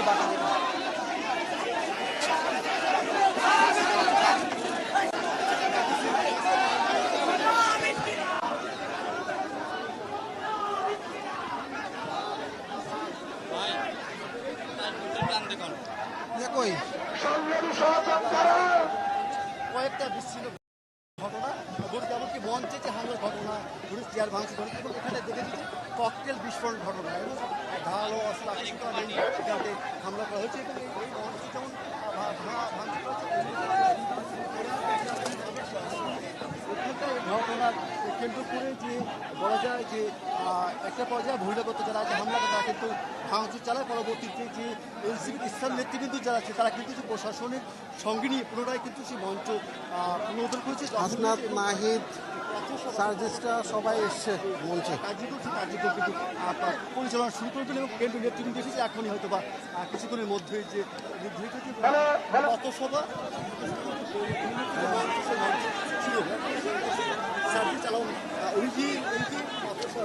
কি বাধা দেবেন? কই কয়েকটা বিচ্ছিন্ন ঘটনা ঘটেছে এমনকি মঞ্চে যে হামলার ঘটনা ঘুরে চেয়ার ভাঙচুর ঘটেছে এবং এখানে দেখেছি যে ককটেল বিস্ফোরণ ঘটনা এবং ধারালো অস্ত্র আক্রমণ করা নেই সেখানে হামলা করা হয়েছে এবং এই এই মঞ্চে যেমন ভা- ভাঙা ভাঙচুর করা হচ্ছে, এখানকার এই ঘটনার কেন্দ্র করে যে বলা যায় যে আহ, একটা পর্যায়ে বহিরাগত যারা আছে হামলা করে তারা কিন্তু ভাঙচুর চালায় পরবর্তীতে যে এনসিপি ইসলাম নেতৃবৃন্দ যারা আছে তারা কিন্তু যে প্রশাসনের সঙ্গে নিয়ে পুনরায় কিন্তু সেই মঞ্চ পুনরুদ্ধার করেছে। হাসনাত মাহিদ সার্জিসরা সবাই এসছে মঞ্চে। কার্যকর সেই কার্যকর কিন্তু পরিচালনা শুরু করবেন এবং কেন্দ্রীয় নেতৃবৃন্দ এসেছে। এখনই হয়তো বা কিছুক্ষণের মধ্যেই যে নির্ধারিত যে পথসভা চালানো আহ, ওই যে ওই যে পথসভা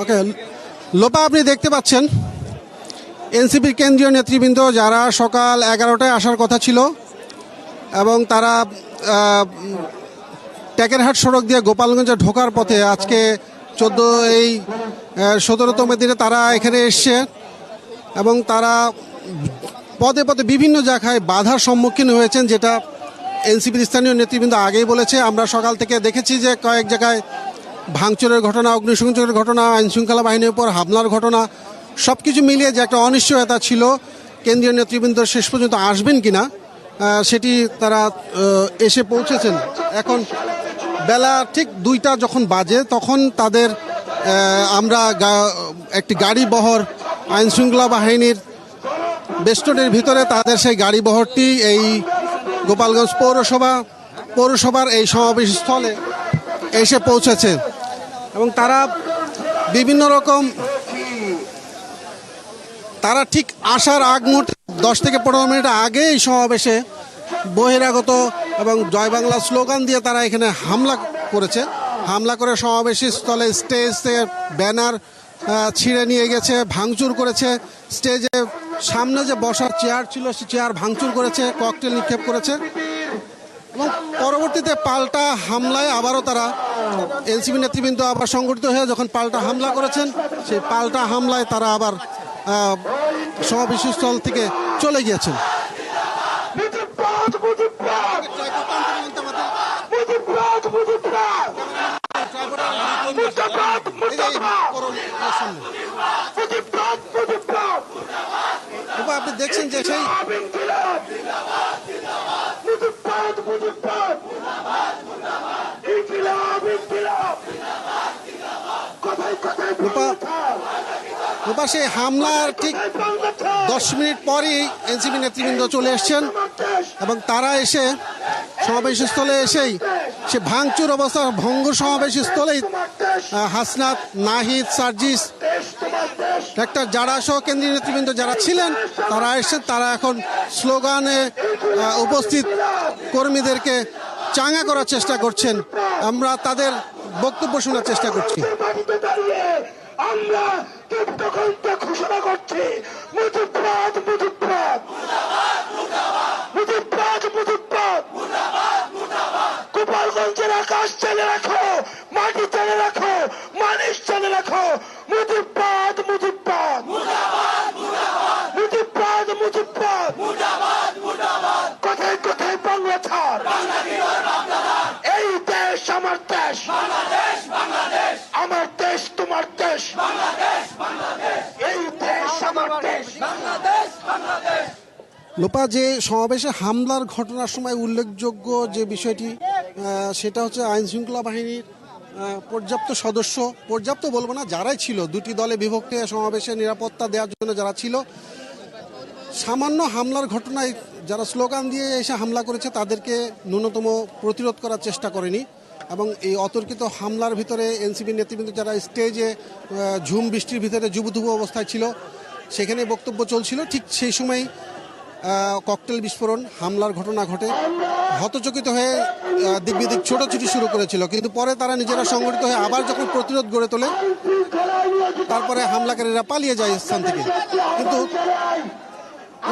ওকে লোপা, আপনি দেখতে পাচ্ছেন এনসিপির কেন্দ্রীয় নেতৃবৃন্দ যারা সকাল এগারোটায় আসার কথা ছিল এবং তারা ট্যাকেরহাট সড়ক দিয়ে গোপালগঞ্জে ঢোকার পথে আজকে চোদ্দ এই সতেরোতম দিনে তারা এখানে এসছে এবং তারা পদে পদে বিভিন্ন জায়গায় বাধার সম্মুখীন হয়েছেন, যেটা এনসিপির স্থানীয় নেতৃবৃন্দ আগেই বলেছে। আমরা সকাল থেকে দেখেছি যে কয়েক জায়গায় ভাঙচুরের ঘটনা, অগ্নিসংযোগের ঘটনা, আইনশৃঙ্খলা বাহিনীর উপর হামলার ঘটনা সব কিছু মিলিয়ে যে একটা অনিশ্চয়তা ছিল, কেন্দ্রীয় নেতৃবৃন্দ শেষ পর্যন্ত আসবেন কি না সেটি তারা এসে পৌঁছেছেন। এখন বেলা ঠিক দুইটা যখন বাজে, তখন তাদের আমরা একটি গাড়ি বহর আইনশৃঙ্খলা বাহিনীর বেষ্টনের ভিতরে তাদের সেই গাড়ি বহরটি এই গোপালগঞ্জ পৌরসভা, পৌরসভার এই সমাবেশ স্থলে এসে পৌঁছেছে। এবং তারা বিভিন্ন রকম, তারা ঠিক আসার আগ মুহূর্তে, দশ থেকে পনেরো মিনিট আগে এই সমাবেশে বহিরাগত এবং জয় বাংলা স্লোগান দিয়ে তারা এখানে হামলা করেছে। হামলা করে সমাবেশী স্থলে স্টেজ ব্যানার ছিঁড়ে নিয়ে গেছে, ভাঙচুর করেছে। স্টেজে সামনে যে বসার চেয়ার ছিল, সে চেয়ার ভাঙচুর করেছে, ককটেল নিক্ষেপ করেছে। এবং পরবর্তীতে পাল্টা হামলায় আবারও তারা এনসিপি নেতৃবৃন্দ আবার সংগঠিত হয়ে যখন পাল্টা হামলা করেছেন, সেই পাল্টা হামলায় তারা আবার সমাবেশস্থল থেকে চলে গিয়েছেন। আপনি দেখছেন যে সেই রূপা রূপা সেই হামলার ঠিক দশ মিনিট পরেই এনসিপি নেতৃবৃন্দ চলে এসছেন এবং তারা এসে সমাবেশ স্থলে এসেই সে ভাঙচুর অবস্থা, ভঙ্গ সমাবেশ স্থলেই হাসনাত, নাহিদ, সার্জিস একটা যারা সহ কেন্দ্রীয় নেতৃবৃন্দ যারা ছিলেন, তারা এসেছেন, তারা এখন স্লোগানে উপস্থিত কর্মীদেরকে চাঙ্গা করার চেষ্টা করছেন। আমরা তাদের বক্তব্য শোনার চেষ্টা করছি। আমরা তীব্র কণ্ঠে ঘোষণা করছি গোপালগঞ্জের আকাশ চলে রাখো, মাটি চলে রাখো মানুষ চেলে রাখো মুজিবাদ লোপা, যে সমাবেশে হামলার ঘটনার সময় উল্লেখযোগ্য যে বিষয়টি সেটা হচ্ছে আইন শৃঙ্খলা বাহিনীর পর্যাপ্ত সদস্য, পর্যাপ্ত বলব না, যারাই ছিল, দুটি দলে বিভক্ত সমাবেশে নিরাপত্তা দেওয়ার জন্য যারা ছিল, সামান্য হামলার ঘটনায় যারা স্লোগান দিয়ে এসে হামলা করেছে, তাদেরকে ন্যূনতম প্রতিরোধ করার চেষ্টা করেনি এবং এই অতর্কিত হামলার ভিতরে এনসিপি নেতৃবৃন্দ যারা স্টেজে ঝুম বৃষ্টির ভিতরে যুবধুবু অবস্থায় ছিল, সেখানে বক্তব্য চলছিল। ঠিক সেই সময় ককটেল বিস্ফোরণ হামলার ঘটনা ঘটে। হতচকিত হয়ে দিক বিদিক ছোটাছুটি শুরু করেছিল। কিন্তু পরে তারা নিজেরা সংগঠিত হয়ে আবার যখন প্রতিরোধ গড়ে তোলে তারপরে হামলাকারীরা পালিয়ে যায় স্থান থেকে। কিন্তু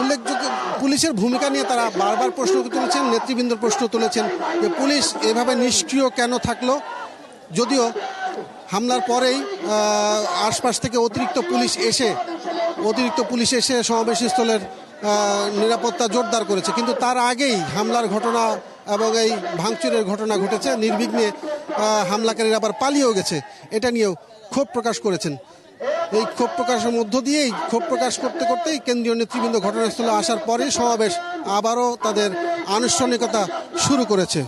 উল্লেখযোগ্য পুলিশের ভূমিকা নিয়ে তারা বারবার প্রশ্ন তুলেছেন নেতৃবৃন্দ প্রশ্ন তুলেছেন যে পুলিশ এভাবে নিষ্ক্রিয় কেন থাকল? যদিও হামলার পরেই আশপাশ থেকে অতিরিক্ত পুলিশ এসে অতিরিক্ত পুলিশ এসে সমাবেশ স্থলের আহ, নিরাপত্তা জোরদার করেছে। কিন্তু তার আগেই হামলার ঘটনা এবং এই ভাঙচুরের ঘটনা ঘটেছে। নির্বিঘ্নে হামলাকারীরা আবার পালিয়েও গেছে। এটা নিয়েও ক্ষোভ প্রকাশ করেছেন। এই ক্ষোভ প্রকাশের মধ্য দিয়েই, ক্ষোভ প্রকাশ করতে করতেই কেন্দ্রীয় নেতৃবৃন্দ ঘটনাস্থলে আসার পরেই সমাবেশ আবারও তাদের আনুষ্ঠানিকতা শুরু করেছে।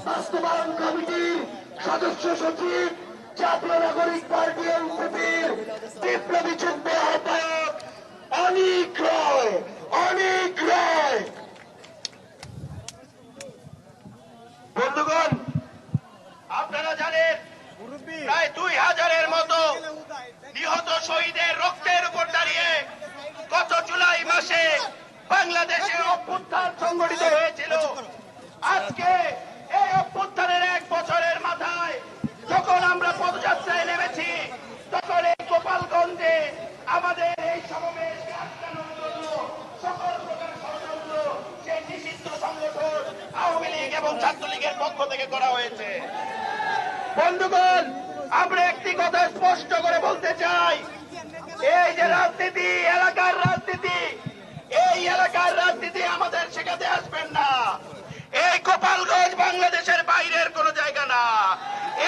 অনিক রায়। বন্ধুগণ আপনারা জানেন প্রায় দুই হাজারের মতো নিহত শহীদের রক্তের উপর দাঁড়িয়ে গত জুলাই মাসে বাংলাদেশে অভ্যুত্থান সংগঠিত হয়েছিল। আজকে এই অভ্যুত্থানের এক বছরের মাথায় যখন আমরা পদযাত্রায় নেমেছি তখন এই গোপালগঞ্জে আমাদের এই সমাবেশকে আটকানোর জন্য সকল প্রকার ষড়যন্ত্র সেই নিষিদ্ধ সংগঠন আওয়ামী লীগ এবং ছাত্রলীগের পক্ষ থেকে করা হয়েছে। বন্ধুগণ, আমরা একটি কথা স্পষ্ট করে বলতে চাই। এই যে রাজনীতি, এলাকার রাজনীতি, এই এলাকার রাজনীতি আমাদের শেখাতে আসবেন না। এই গোপালগঞ্জ বাংলাদেশের বাইরের কোন জায়গা না।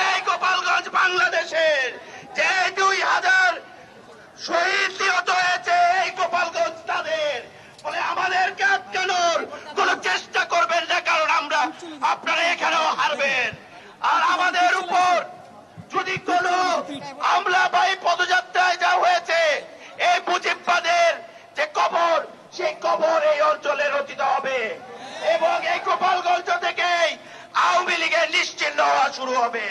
এই গোপালগঞ্জ বাংলাদেশের যে দুই হাজার শহীদ নিহত হয়েছে, এই গোপালগঞ্জ তাদের। বলে আমাদেরকে আটকানোর কোন চেষ্টা আপনারা এখানেও হারবেন। আর আমাদের উপর যদি কোন বা এই পদযাত্রায় যা হয়েছে এই মুজিববাদের যে কবর সেই কবর এই অঞ্চলে রচিত হবে। এবং এই গোপালগঞ্জ থেকেই আওয়ামী লীগের নিশ্চিন্ন হওয়া শুরু হবে।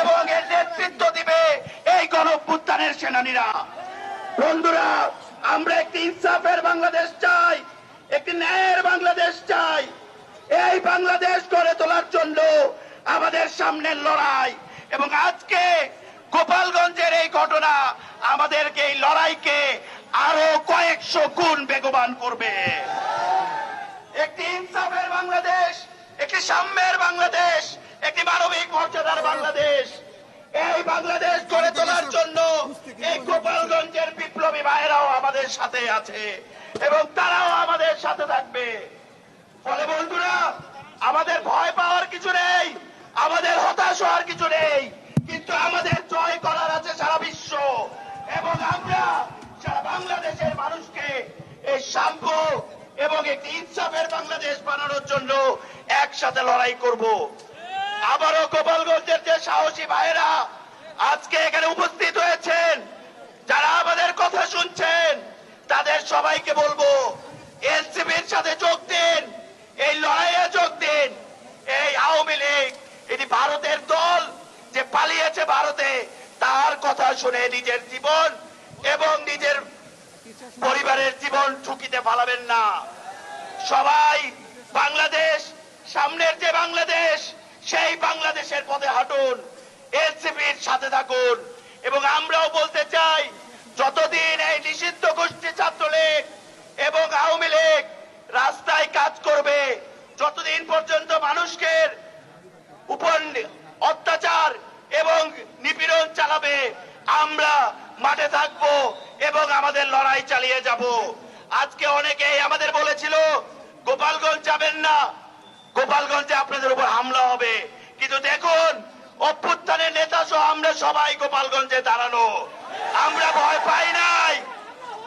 এবং এর নেতৃত্ব দিবে এই গণ অভ্যুত্থানের সেনানীরা। বন্ধুরা আমরা একটি ইনসাফের বাংলাদেশ চাই একটি ন্যায়ের বাংলাদেশ চাই। এই বাংলাদেশ গড়ে তোলার জন্য আমাদের সামনের লড়াই। এবং আজকে গোপালগঞ্জের এই ঘটনা আমাদেরকে এই লড়াইকে আরও কয়েকশো গুণ বেগবান করবে। একটি ইনসাফের বাংলাদেশ একটি সাম্যের বাংলাদেশ একটি মানবিক মর্যাদার বাংলাদেশ। এই বাংলাদেশ গড়ে তোলার জন্য এই গোপালগঞ্জের বিপ্লবী ভাইয়েরাও আমাদের সাথে আছে এবং তারাও আমাদের সাথে থাকবে। ফলে বন্ধুরা, আমাদের ভয় পাওয়ার কিছু নেই, আমাদের হতাশ হওয়ার কিছু নেই, কিন্তু আমাদের জয় করার আছে সারা বিশ্ব। এবং আমরা সারা বাংলাদেশের মানুষকে এই সাম্য এবং একটি ইনসাফের বাংলাদেশ বানানোর জন্য একসাথে লড়াই করব। আবারও গোপালগঞ্জের যে সাহসী ভাইয়েরা আজকে এখানে উপস্থিত হয়েছেন, যারা আমাদের কথা শুনছেন, তাদের সবাইকে বলব, এনসিপির সাথে যোগ দিন। এই লড়াইয়ে যোগ দিন। এই আওয়ামী লীগ, এটি ভারতের দল যে পালিয়েছে ভারতে, তার কথা শুনে নিজের জীবন এবং নিজের পরিবারের জীবন ঝুঁকিতে ফালাবেন না। সবাই বাংলাদেশ, সামনের যে বাংলাদেশ, সেই বাংলাদেশের পথে হাঁটুন এনসিপির সাথে থাকুন। এবং আমরাও বলতে চাই, যতদিন এই নিষিদ্ধ গোষ্ঠী ছাত্রলীগ এবং আওয়ামী লীগ রাস্তায় কাজ করবে। যতদিন পর্যন্ত মানুষকে উপর অত্যাচার এবং নিপীড়ন চালাবে, আমরা মাঠে থাকব এবং আমাদের লড়াই চালিয়ে যাব। আজকে অনেকেই আমাদের বলেছিল, গোপালগঞ্জ যাবেন না। গোপালগঞ্জে আপনাদের উপর হামলা হবে। কিন্তু দেখুন, অভ্যুত্থানের নেতা সহ আমরা সবাই গোপালগঞ্জে দাঁড়ানো। আমরা ভয় পাই নাই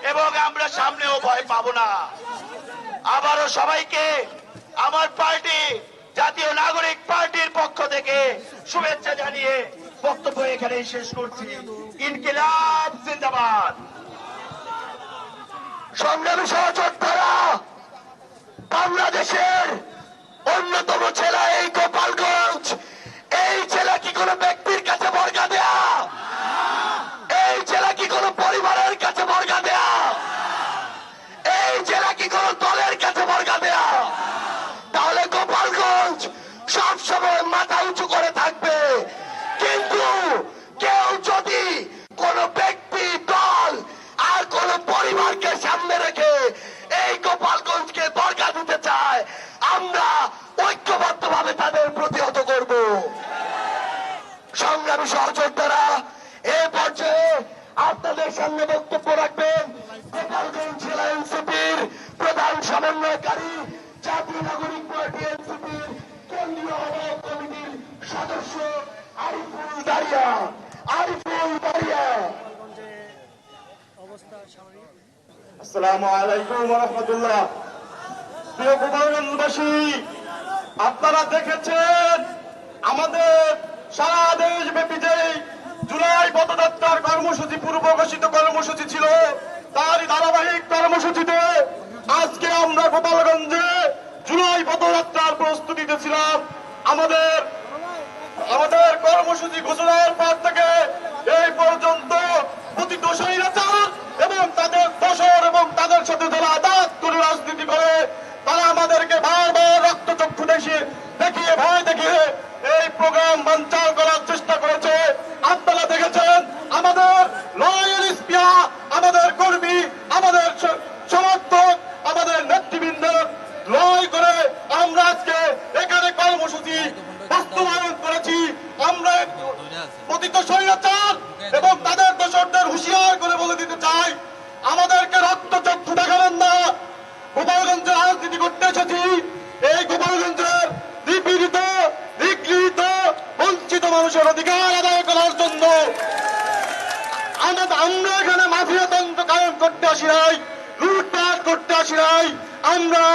এবং আমরা সামনেও ভয় পাবো না। আবারও সবাইকে আমার পার্টি, জাতীয় নাগরিক পার্টির পক্ষ থেকে শুভেচ্ছা জানিয়ে বক্তব্য এখানে শেষ করছি। ইনকিলাব, জিন্দাবাদ। সংগ্রামী সহযোদ্ধারা, বাংলাদেশের অন্যতম জেলা এই গোপালগঞ্জ, এই জেলা কি কোনো ব্যক্তির কাছে বর্গা দেয়া? এই জেলা কি কোনো পরিবারের কাছে বর্গা দেয়া? এই জেলা কি কোনো দলের সারা দেশ ব্যাপী যে জুলাই পদযাত্রার কর্মসূচি, পূর্ব ঘোষিত কর্মসূচি ছিল, তারই ধারাবাহিক কর্মসূচিতে আজকে আমরা গোপালগঞ্জে জুলাই পদযাত্রার প্রস্তুতিতে ছিলাম। আমাদের আমাদের কর্মসূচি ঘোষণার পর থেকে এই পর্যন্ত প্রতিটি স্বৈরাচার এবং তাদের দোষর এবং তাদের সাথে যারা আদাত করে রাজনীতি করে, তারা আমাদেরকে বারবার রক্তচক্ষু দেখিয়ে দেখিয়ে, ভয় দেখিয়ে এই প্রোগ্রাম বানচাল করার চেষ্টা করেছে। আপনারা দেখেছেন, আমাদের লয়ের স্পিয়া, আমাদের কর্মী, আমাদের সমর্থক, আমাদের নেতৃবৃন্দ লয় করে আমরা আজকে এখানে কর্মসূচি বাস্তবায়ন করেছি। আমরা পতিত স্বৈরাচার এবং তাদের দোষরদের হুঁশিয়ার করে বলে দিতে চাই। আমাদেরকে রক্তচক্ষু দেখাবেন না। গোপালগঞ্জের রাজনীতি করতে এসেছি এই গোপালগঞ্জের নিপীড়িত নিগৃহীত বঞ্চিত মানুষের অধিকার আদায় করার জন্য। আমরা এখানে মাফিয়া তন্ত্র কায়েম করতে আসি নাই, লুটপাট করতে আসি নাই। আমরা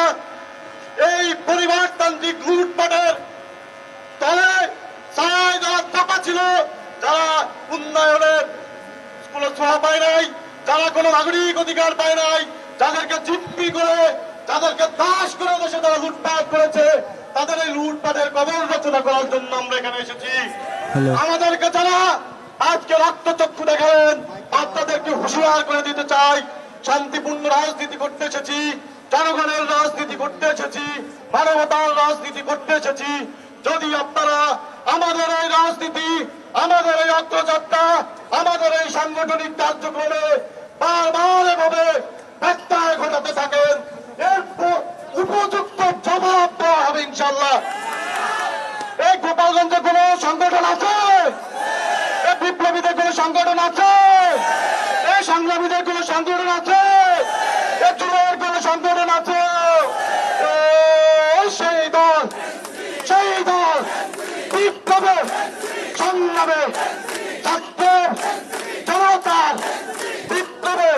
এই পরিবারতান্ত্রিক লুটপাটের তলে ছায় যারা চাপা ছিল, যারা উন্নয়নের কোনো ছোঁয়া পায় নাই, যারা কোনো নাগরিক অধিকার পায় নাই, যাদেরকে জিম্পি করে, যাদেরকে দাস করে দেশে তারা লুটপাট করেছে, তাদের এই লুটপাটের কবর রচনা করার জন্য আমরা এখানে এসেছি। আমাদেরকে যারা আজকে রক্তচক্ষু দেখালেন। আপনাদেরকে হুঁশিয়ার করে দিতে চাই। শান্তিপূর্ণ রাজনীতি করতে এসেছি। জনগণের রাজনীতি করতে এসেছি। মানবতার রাজনীতি করতে এসেছি। যদি আপনারা আমাদের এই রাজনীতি, আমাদের এই অগ্রযাত্রা, আমাদের এই সাংগঠনিক কার্যক্রমে বারবার এভাবে ব্যত্যয় ঘটাতে থাকেন এর প- উপযুক্ত জবাব দেওয়া হবে ইনশাল্লাহ এই গোপালগঞ্জে কোন সংগঠন আছে এই বিপ্লবীদের কোন সংগঠন আছে এই সংগ্রামীদের কোন সংগঠন আছে। যুবের কোন সংগঠন আছে। সেই দল সেই দল বিপ্লবে সংগ্রামে ছাত্রের জনতার বিপ্লবে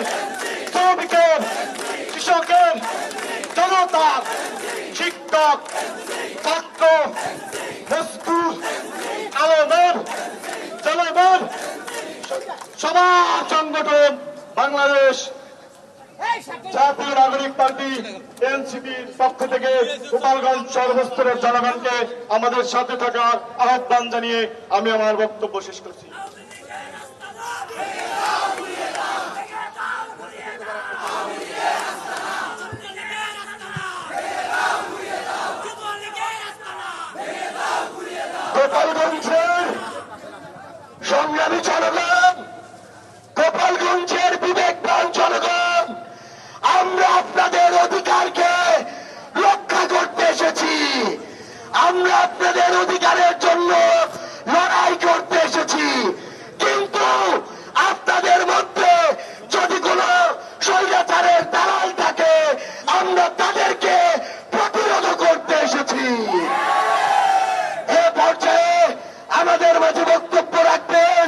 শ্রমিকের, কৃষকের, জনতার শিক্ষক, ছাত্র মজদুর আলমের জনগণ সবার সংগঠন। বাংলাদেশ জাতীয় নাগরিক পার্টি এনসিপির পক্ষ থেকে গোপালগঞ্জ সর্বস্তরের জনগণকে আমাদের সাথে থাকার আহ্বান জানিয়ে আমি আমার বক্তব্য শেষ করছি। গোপালগঞ্জের সংগ্রামী জনগণ গোপালগঞ্জের বিবেকবান জনগণ আমরা আপনাদের অধিকারকে রক্ষা করতে এসেছি। আমরা আপনাদের অধিকারের জন্য লড়াই করতে এসেছি। কিন্তু আপনাদের মধ্যে যদি কোনো স্বৈরাচারের দালাল থাকে, আমরা তাদেরকে প্রতিরোধ করতে এসেছি। এ পর্যায়ে আমাদের মাঝে বক্তব্য রাখবেন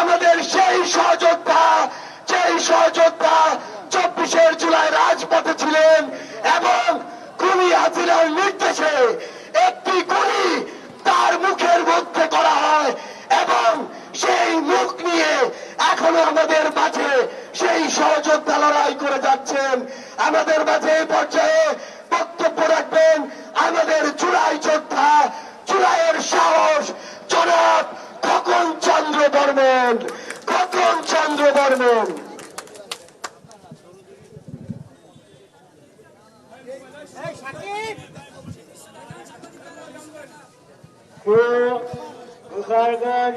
আমাদের সেই সহযোদ্ধা সেই সহযোদ্ধা চব্বিশের জুলাই রাজপথে ছিলেন এবং কুলি হাজিরার নির্দেশে একটি গুলি তার মুখের মধ্যে করা হয় এবং সেই মুখ নিয়ে এখনও আমাদের মাঝে সেই সহযোদ্ধা লড়াই করে যাচ্ছেন আমাদের মাঝে এই পর্যায়ে বক্তব্য রাখবেন আমাদের চূড়াই যোদ্ধা চূড়াইয়ের সাহস জনাব খোকন চন্দ্র বর্মন খোকন চন্দ্র বর্মন আপনাদের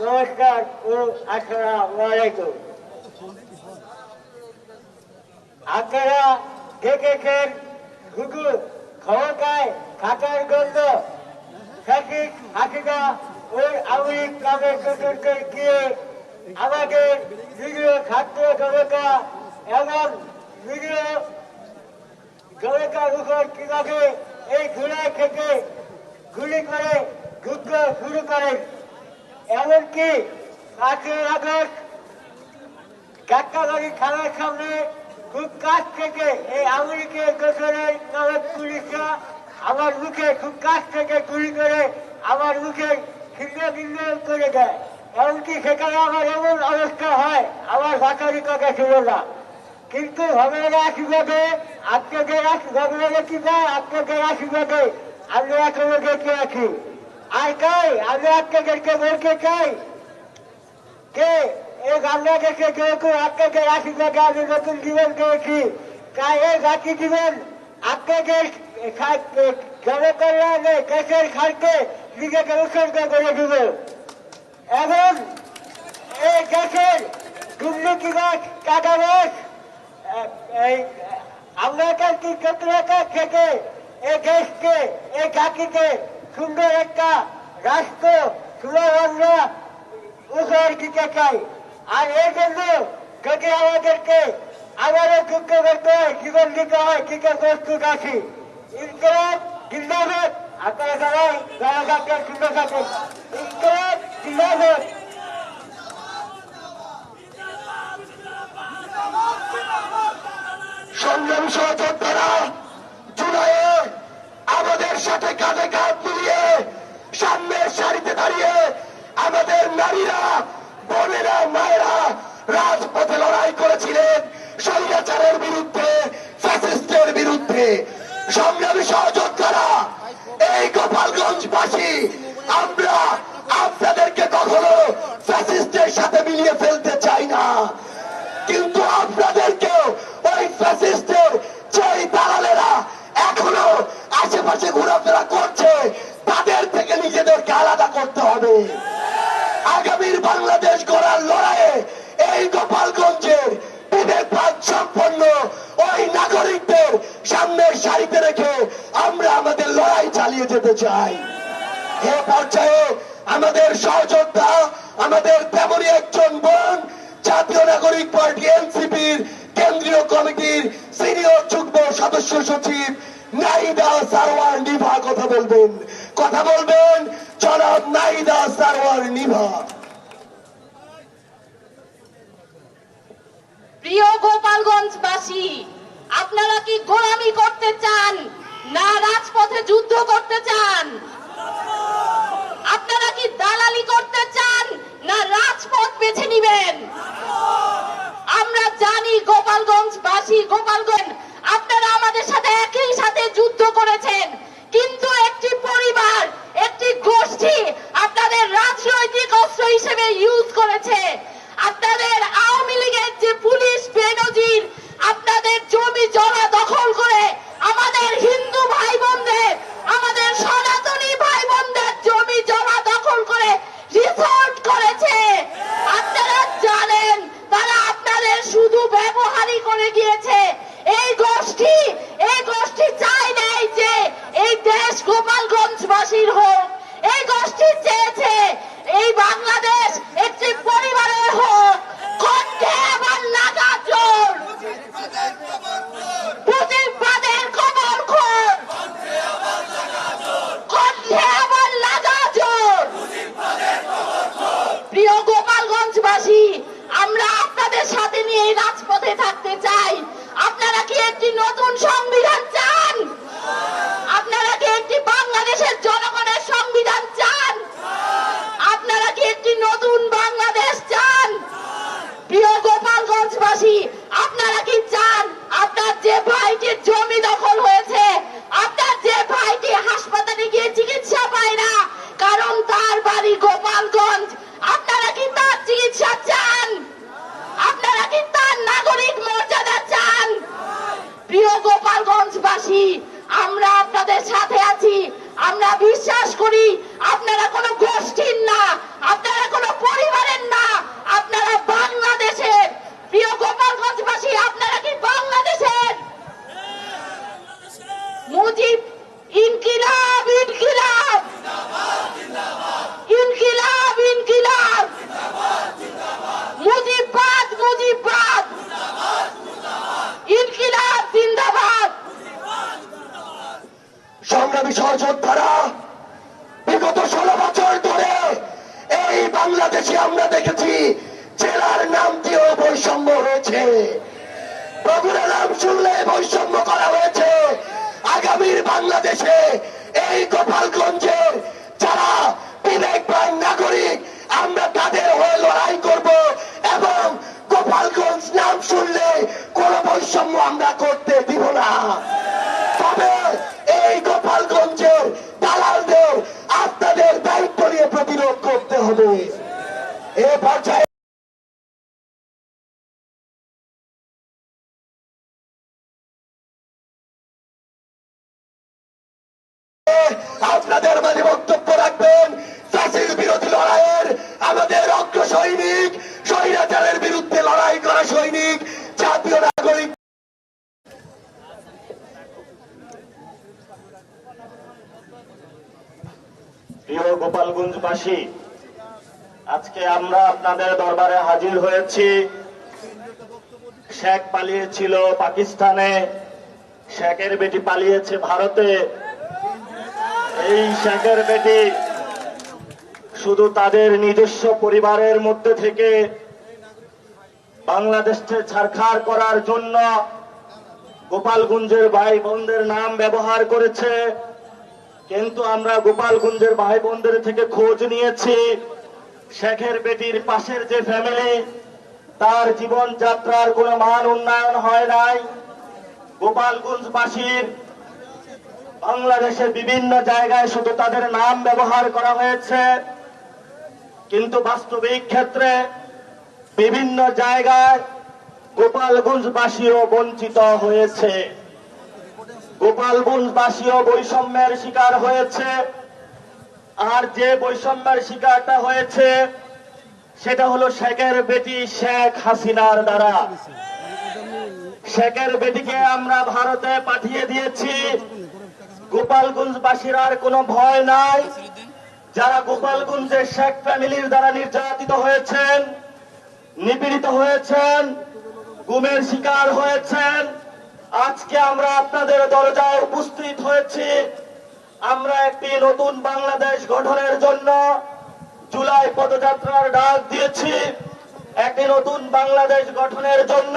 নমস্কার ও আসসালাম আলাইকুম আপনারা দেখেছেন শুধু ক্ষমতায় থাকার জন্য সঠিক হাসিনা ওই আমেরিক ক্লাবের চতুর্থে গিয়ে আমাদের নিরীহ ছাত্র জনতা এবং নিরীহ জনতার উপর কীভাবে এই ঘোড়ায় থেকে গুলি করে যুদ্ধ শুরু করেন এমনকি পাঁচই আগস্ট যাত্রাবাড়ি থানার সামনে খুব কাছ থেকে এই আমেরিকার গোসলের নামক পুলিশরা আমার মুখে খুব কাছ থেকে গুলি করে, আমার মুখে ছিন্ন ভিন্ন করে দেয়। এমনকি সেখানে আমার এমন অবস্থা হয়, আমার ভাষারই কথা ছিল না। কিন্তু ভগবানের আশীর্বাদে, আপনাদের ভগবানের কি দেয় আপনাদের আশীর্বাদে আমরা এখনও বেঁচে আছি। আর তাই আমি আপনাদেরকে বলতে চাই যে, এই বাংলাদেশে যেহেতু আপনাদের আশীর্বাদে আমি নতুন জীবন পেয়েছি, তাই এই জাতি জীবন আপনাদের জনকল্যাণে, দেশের স্বার্থে নিজেকে উৎসর্গ করে দিব। এবং এই দেশের দুর্নীতিবাদ টাকাবাস এই আমলাতান্ত্রিক চক্রাকার থেকে এই দেশকে এই জাতিকে সুন্দর একটা রাষ্ট্র আমরা উপহার দিতে চাই। আর এই জন্য যদি আমাদেরকে আবারও যুদ্ধ করতে হয়, জীবন দিতে হয়, দিতে প্রস্তুত আছি। ইনকলাব জিন্দাবাদ। আপনারা সবাই থাকেন সুন্দর থাকেন ইনকলাব জিন্দাবাদ সংগ্রামী সহযোদ্ধারা জুলাইয়ে আমাদের সাথে কাঁধে কাঁধ মিলিয়ে সামনের সারিতে দাঁড়িয়ে আমাদের নারীরা, বোনেরা, মায়েরা রাজপথে লড়াই করেছিলেন স্বৈরাচারের বিরুদ্ধে ফ্যাসিস্টের বিরুদ্ধে। সংগ্রামী সহযোদ্ধারা, এই গোপালগঞ্জবাসী, আমরা আপনাদেরকে কখনো ফ্যাসিস্টের সাথে মিলিয়ে ফেলতে চাই না। কিন্তু আপনাদেরকে ওই ফ্যাসিস্টের যেই দালালেরা এখনও আশেপাশে ঘোরাফেরা করছে, তাদের থেকে নিজেদেরকে আলাদা করতে হবে। আগামীর বাংলাদেশ গড়ার লড়াইয়ে এই গোপালগঞ্জের বিবেকবাদ সম্পন্ন ওই নাগরিকদের সামনের সারিতে রেখে আমরা আমাদের লড়াই চালিয়ে যেতে চাই। এ পর্যায়ে আমাদের সহযোদ্ধা, আমাদের তেমনই একজন বোন, জাতীয় নাগরিক পার্টি এনসিপির কেন্দ্রীয় কমিটির সিনিয়র যুগ্ম সদস্য সচিব নাইদা সারওয়ার নিভা কথা বলবেন। কথা বলবেন জনাব নাইদা সারওয়ার নিভা। প্রিয় গোপালগঞ্জবাসী, আপনারা কি গোলামি করতে চান না রাজপথে যুদ্ধ করতে চান আপনারা কি দালালি করতে চান না রাজপথ বেছে নিবেন। আমরা জানি গোপালগঞ্জবাসী গোপালগঞ্জ আপনারা আমাদের সাথে একই সাথে যুদ্ধ করেছেন। কিন্তু একটি পরিবার, একটি গোষ্ঠী আপনাদের রাজনৈতিক অস্ত্র হিসেবে ইউজ করেছে। আপনাদের আওয়ামী লীগের যে পুলিশ বেনজির, আপনাদের জমি জমা দখল করে আমাদের হিন্দু ভাই বোনদের আমাদের সনাতনী ভাই বোনদের জমি জমা দখল করে রিসোর্ট করেছে আপনারা জানেন তারা আপনাদের শুধু ব্যবহারই করে গিয়েছে এই গোষ্ঠী এই গোষ্ঠী চায় নাই যে এই দেশ গোপালগঞ্জবাসীর হোক এই গোষ্ঠী চেয়েছে এই বাংলাদেশ একটি পরিবারের হোক কণ্ঠে আবার লাগা জোর প্রতিবাদের খবর খোর কণ্ঠে আবার লাগা জোর প্রিয় গোপালগঞ্জবাসী আমরা আপনাদের সাথে নিয়ে এই রাজপথে থাকতে চাই আপনারা কি একটি নতুন সংবিধান চান আপনারা কি একটি বাংলাদেশের জনগণের সংবিধান চান আপনারা কি একটি নতুন বাংলাদেশ চান প্রিয় গোপালগঞ্জবাসী আপনারা কি চান আপনার যে ভাইটির জমি দখল হয়েছে আপনার যে ভাইটি হাসপাতালে গিয়ে চিকিৎসা পায় না কারণ তার বাড়ি গোপালগঞ্জ আপনারা কি তার চিকিৎসা চান আপনারা কি তার নাগরিক মর্যাদা চান প্রিয় গোপালগঞ্জবাসী আমরা আপনাদের সাথে আছি। আমরা বিশ্বাস করি আপনারা কোনো গোষ্ঠীর না আপনারা কোনো পরিবারের না আপনারা বাংলাদেশের। প্রিয় গোপালগঞ্জবাসী আপনারা কি বাংলাদেশের? মুজিব ইনকিলাব ইনকিলাব ইনকিলাব ইনকিলাব মুজিববাদ মুজিববাদ ইনকিলাব জিন্দাবাদ সংগ্রামী সহযোদ্ধারা, বিগত ষোলো বছর ধরে এই বাংলাদেশে আমরা দেখেছি জেলার নাম দিয়েও বৈষম্য হয়েছে। নাম শুনলে বৈষম্য করা হয়েছে। আগামীর বাংলাদেশে এই গোপালগঞ্জের হাজির হয়েছি। শেখ পালিয়েছিল পাকিস্তানে। শেখের বেটি পালিয়েছে ভারতে। এই শেখের বেটি শুধু তাদের নিজস্ব পরিবারের মধ্যে থেকে বাংলাদেশকে ছাড়খাড় করার জন্য গোপালগঞ্জের ভাই বোনদের নাম ব্যবহার করেছে। কিন্তু আমরা গোপালগঞ্জের ভাই বোনদের থেকে খোঁজ নিয়েছি। শেখের বেটির পাশের যে ফ্যামিলি তার জীবন যাত্রার কোনো মান উন্নয়ন হয় নাই। গোপালগঞ্জবাসীর বাংলাদেশের বিভিন্ন জায়গায় শুধু তাদের নাম ব্যবহার করা হয়েছে। কিন্তু বাস্তবিক ক্ষেত্রে বিভিন্ন জায়গায় গোপালগঞ্জ গোপালগঞ্জবাসীও বঞ্চিত হয়েছে। গোপালগঞ্জ গোপালগঞ্জবাসীও বৈষম্যের শিকার হয়েছে। আর যে বৈষম্যের শিকারটা হয়েছে, সেটা হলো শেখের বেটি শেখ হাসিনার দ্বারা। শেখের বেটিকে আমরা ভারতে পাঠিয়ে দিয়েছি। গোপালগঞ্জবাসীর আর কোনো ভয় নাই। যারা গোপালগঞ্জের শেখ ফ্যামিলির দ্বারা নির্যাতিত হয়েছেন, নিপীড়িত হয়েছেন, গুমের শিকার হয়েছেন, আজকে আমরা আপনাদের দরজায় উপস্থিত হয়েছি। আমরা একটি নতুন বাংলাদেশ গঠনের জন্য জুলাই পদযাত্রার ডাক দিয়েছি। একটি নতুন বাংলাদেশ গঠনের জন্য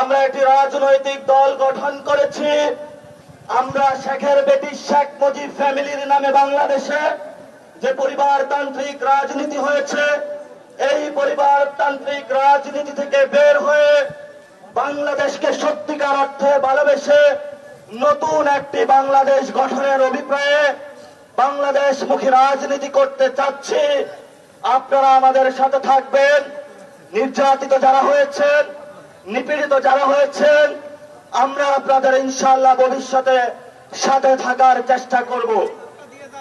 আমরা একটি রাজনৈতিক দল গঠন করেছি। আমরা শেখের বেটি শেখ মুজিব ফ্যামিলির নামে বাংলাদেশে যে পরিবারতান্ত্রিক রাজনীতি হয়েছে, এই পরিবারতান্ত্রিক রাজনীতি থেকে বের হয়ে বাংলাদেশকে সত্যিকার অর্থে ভালোবেসে নতুন একটি বাংলাদেশ গঠনের অভিপ্রায়ে বাংলাদেশ মুখী রাজনীতি করতে চাচ্ছি। আপনারা আমাদের সাথে থাকবেন। নির্যাতিত যারা হয়েছেন, নিপীড়িত যারা হয়েছেন, আমরা আপনাদের ইনশাল্লাহ ভবিষ্যতে সাথে থাকার চেষ্টা করব।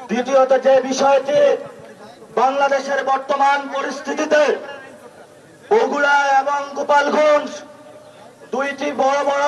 দ্বিতীয়ত যে বিষয়টি, বাংলাদেশের বর্তমান পরিস্থিতিতে বগুড়া এবং গোপালগঞ্জ দুইটি বড় বড়